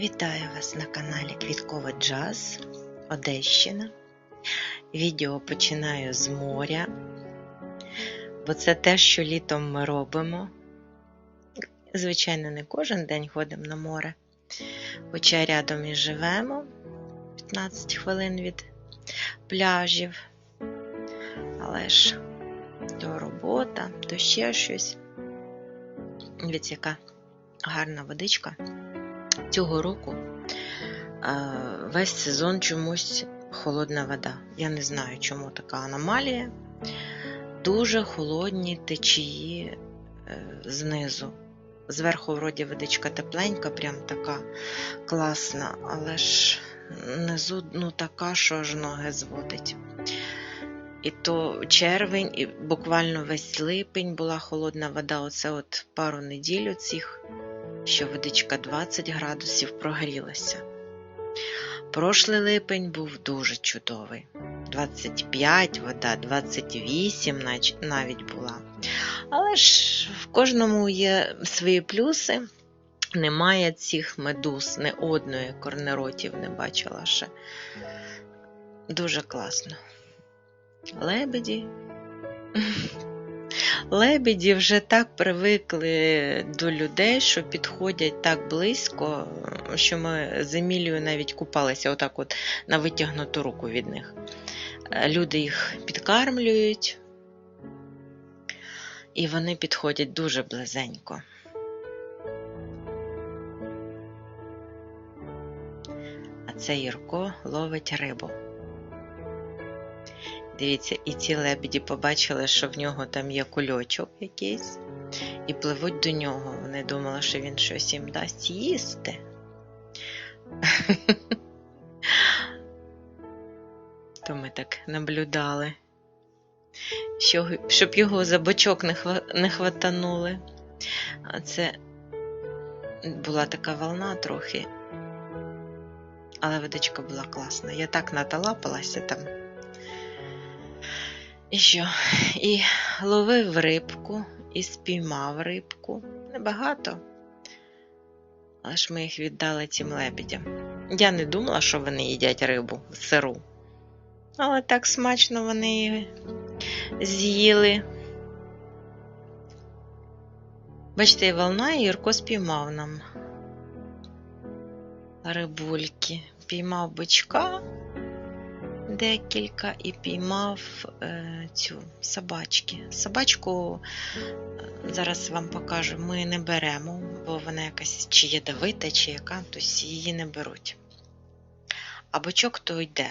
Вітаю вас на каналі Квітковий Джаз Одещина. Відео починаю з моря, бо це те, що літом ми робимо. Звичайно, не кожен день ходимо на море, хоча рядом і живемо 15 хвилин від пляжів. Але ж то робота, то ще щось. Дивіться, яка гарна водичка. Цього року весь сезон чомусь холодна вода. Я не знаю, чому така аномалія. Дуже холодні течії знизу. Зверху, вроді, водичка тепленька, прям така класна, але ж внизу ну, така, що аж ноги зводить. І то червень, і буквально весь липень була холодна вода. Оце от пару неділь цих, що водичка 20 градусів прогрілася. Прошлий липень був дуже чудовий. 25 вода, 28 навіть була. Але ж в кожному є свої плюси. Немає цих медуз, не одної корнеротів не бачила ще. Дуже класно. Лебеді. Лебеді вже так привикли до людей, що підходять так близько, що ми з Емілією навіть купалися отак от на витягнуту руку від них. Люди їх підкармлюють, і вони підходять дуже близенько. А це Юрко ловить рибу. Дивіться, і ці лебеді побачили, що в нього там є кульочок якийсь, і пливуть до нього. Вони думали, що він щось їм дасть їсти. То ми так наблюдали, щоб його за бочок не хватанули. А це була така волна трохи, але водичка була класна. Я так наталапалася там. І що? І ловив рибку, і спіймав рибку. Небагато. Але ж ми їх віддали цим лебедям. Я не думала, що вони їдять рибу сиру. Але так смачно вони її з'їли. Бачите, волна, і Юрко спіймав нам рибульки. Піймав бичка декілька і піймав е, цю собачки. Собачку, зараз вам покажу, ми не беремо, бо вона якась чи ядовита, чи яка, тобто її не беруть. А бочок то йде.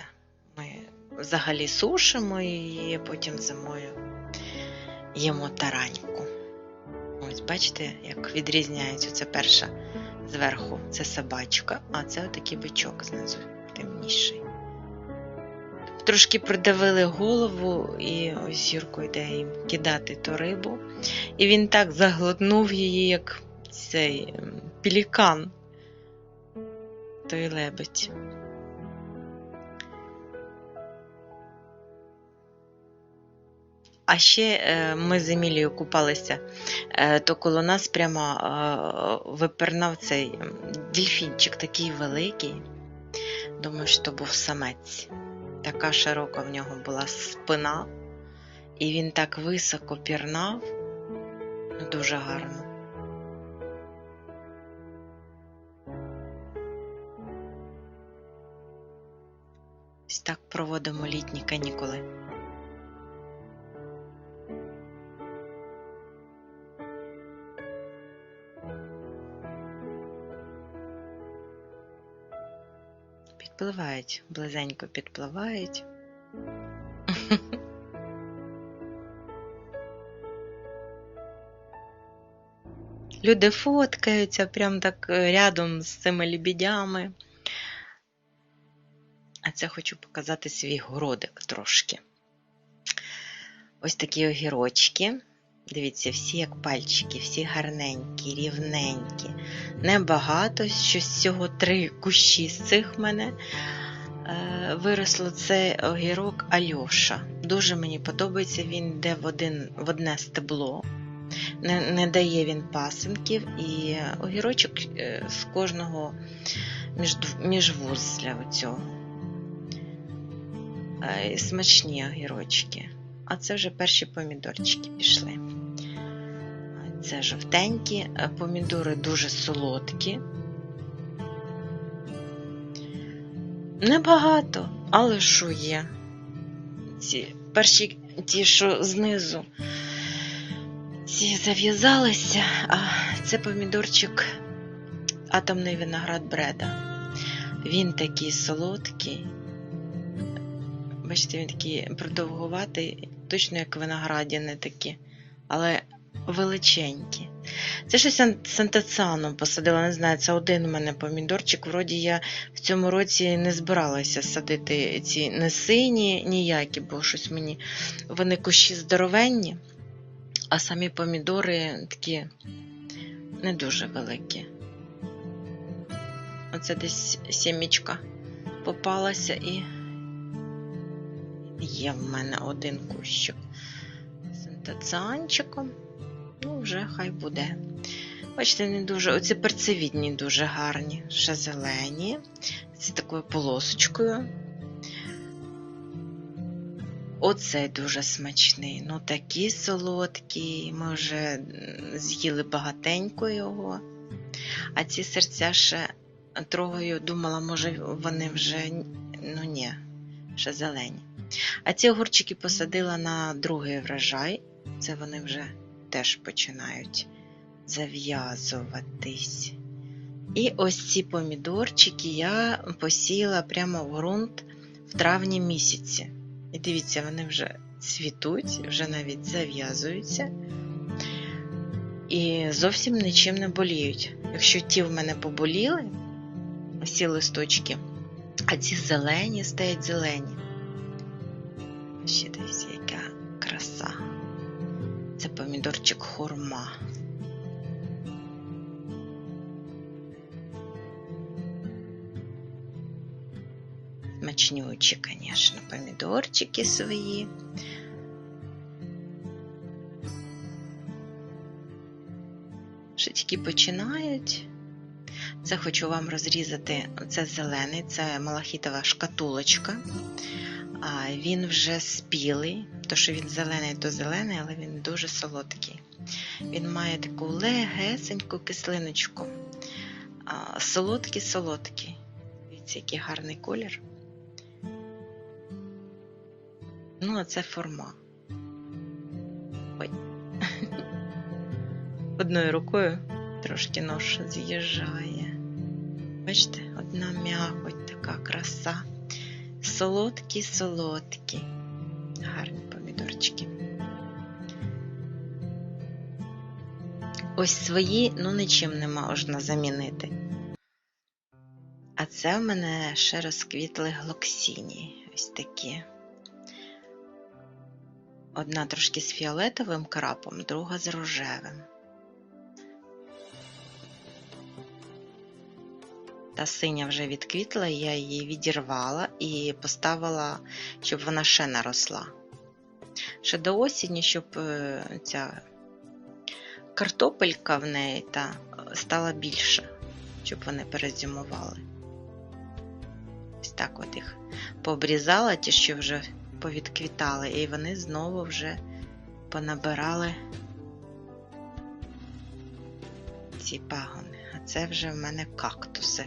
Ми взагалі сушимо її, потім зимою їмо тараньку. Ось, бачите, як відрізняється це перша зверху це собачка, а це отакий бичок знизу темніший. Трошки придавили голову, і ось Юрко йде їм кидати ту рибу. І він так заглотнув її, як цей пелікан, той лебедь. А ще ми з Емілією купалися, то коло нас прямо випернав цей дельфінчик такий великий. Думаю, що був самець. Така широка в нього була спина, і він так високо пірнав, дуже гарно. Ось так проводимо літні канікули. Підпливають, близенько підпливають. Люди фоткаються прям так рядом з цими лебідями. А це хочу показати свій городик трошки. Ось такі огірочки. Дивіться, всі як пальчики, всі гарненькі, рівненькі. Небагато, що з цього три кущі з цих в мене е, виросло це огірок Альоша. Дуже мені подобається, він йде в, один, в одне стебло. Не, не дає він пасинків, і огірочок е, з кожного між, міжвузля оцього. Е, Смачні огірочки. А це вже перші помідорчики пішли. Це жовтенькі, е, помідори дуже солодкі. Небагато, але що є. Ці перші ті, що знизу, ці зав'язалися, а це помідорчик атомний виноград бреда. Він такий солодкий. Бачите, він такий продовгуватий, точно як виноградіни такі, але величенькі. Це щось ан- посадила, не знаю, це один у мене помідорчик. Вроді я в цьому році не збиралася садити ці не сині, ніякі, бо щось мені вони кущі здоровенні, а самі помідори такі не дуже великі. Оце десь сімічка попалася і є в мене один кущик з антоціанчиком. Ну, вже хай буде. Бачите, не дуже. Оці перцевідні дуже гарні, ще зелені, з такою полосочкою. Оцей дуже смачний. Ну, такий солодкий. Ми вже з'їли багатенько його. А ці серця ще трогаю, думала, може, вони вже ну ні, ще зелені. А ці огурчики посадила на другий врожай. Це вони вже теж починають зав'язуватись. І ось ці помідорчики я посіяла прямо в ґрунт в травні місяці. І дивіться, вони вже цвітуть, вже навіть зав'язуються. І зовсім нічим не боліють. Якщо ті в мене поболіли, ці листочки, а ці зелені стають зелені. Ще дивіться, яка краса. Це помідорчик хурма. Смачнючі, звісно, помідорчики свої. Ще тільки починають. Це хочу вам розрізати. Це зелений, це малахітова шкатулочка. А він вже спілий, то що він зелений, то зелений, але він дуже солодкий. Він має таку легесеньку кислиночку. Солодкий, солодкий. Дивіться, який гарний колір. Ну, а це форма. Ой. Одною рукою трошки нож з'їжджає. Бачите, одна м'якоть, така краса. Солодкі, солодкі. Гарні помідорчики. Ось свої, ну нічим не можна замінити. А це в мене ще розквітли глоксіні. Ось такі. Одна трошки з фіолетовим крапом, друга з рожевим. Та синя вже відквітла, я її відірвала і поставила, щоб вона ще наросла. Ще до осені, щоб е, ця картопелька в неї та е, стала більша, щоб вони перезимували. Ось так от їх пообрізала, ті, що вже повідквітали, і вони знову вже понабирали ці пагони. Це вже в мене кактуси.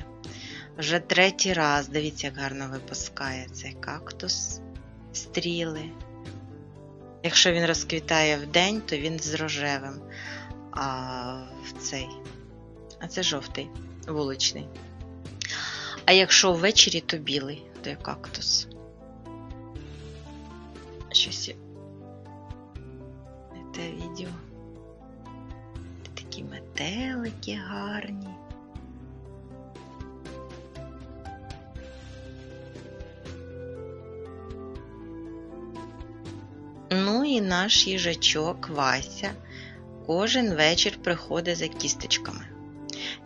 Вже третій раз, дивіться, як гарно випускає цей кактус, стріли. Якщо він розквітає в день, то він з рожевим. А в цей. А це жовтий, вуличний. А якщо ввечері, то білий, той кактус. Щось не те відео. Такі метелики гарні. І наш їжачок Вася кожен вечір приходить за кісточками.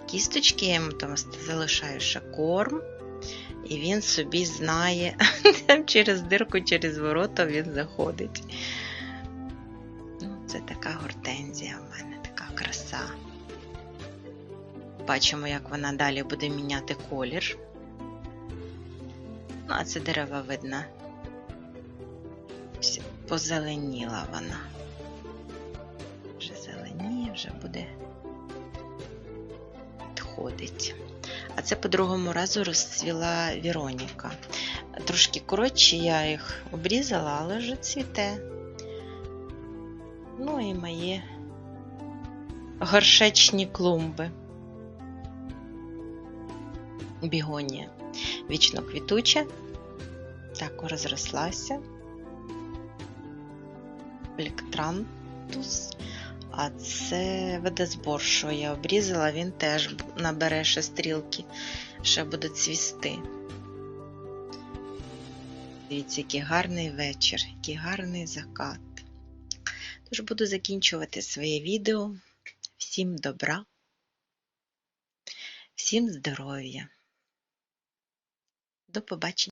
Кісточки я йому там ще корм, і він собі знає, через дирку, через ворота він заходить. Ну, це така гортензія в мене, така краса. Побачимо, як вона далі буде міняти колір. Ну, а це дерева видно. Позеленіла вона. Вже зеленіє, вже буде відходить. А це по другому разу розцвіла Віроніка. Трошки коротші я їх обрізала, але вже цвіте. Ну і мої горшечні клумби. Бігонія. Вічно квітуча. Так розрослася. Плектрантус. А це водозбор, що я обрізала, він теж набере ще стрілки, ще буде цвісти. Дивіться, який гарний вечір, який гарний закат. Тож буду закінчувати своє відео. Всім добра, всім здоров'я. До побачення.